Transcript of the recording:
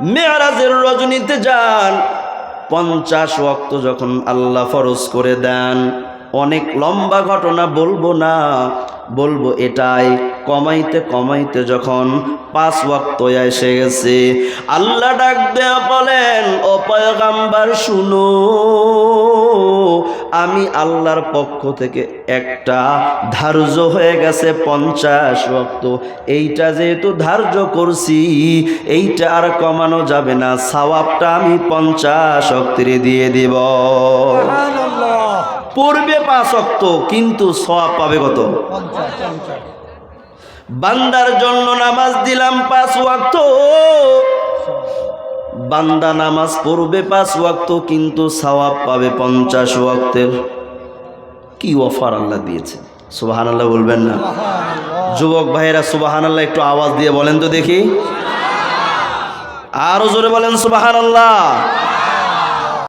মেয়ারাজের রজনীতে যান। পঞ্চাশ ওয়াক্ত যখন আল্লাহ ফরজ করে দেন, অনেক লম্বা ঘটনা বলব না, বলব এটাই, কমাইতে কমাইতে যখন পাঁচ ওয়াক্ত এসে গেছে, আল্লাহ ডাক দেয়া বলেন অপায় পয়গাম্বার, শুনো। আল্লাহর পক্ষ থেকে একটা ধার্য হয়ে গেছে পঞ্চাশ ওয়াক্ত এইটা যেহেতু ধার্য করছি এইটা আর কমানো যাবে না। সওয়াবটা আমি পঞ্চাশ অক্তের দিয়ে দিব। পূর্বে পাঁচ অক্ত কিন্তু সওয়াব পাবে কত? বান্দার জন্য নামাজ দিলাম পাঁচ ওয়াক্ত। বান্দা নামাজ পড়বে পাঁচ ওয়াক্ত কিন্তু সওয়াব পাবে পঞ্চাশ ওয়াক্তের। কি অফার আল্লাহ দিয়েছে? সুবাহান আল্লাহ বলবেন না। যুবক ভাইয়েরা সুবাহান আল্লাহ একটু আওয়াজ দিয়ে বলেন তো দেখি। আরও জোরে বলেন সুবাহান আল্লাহ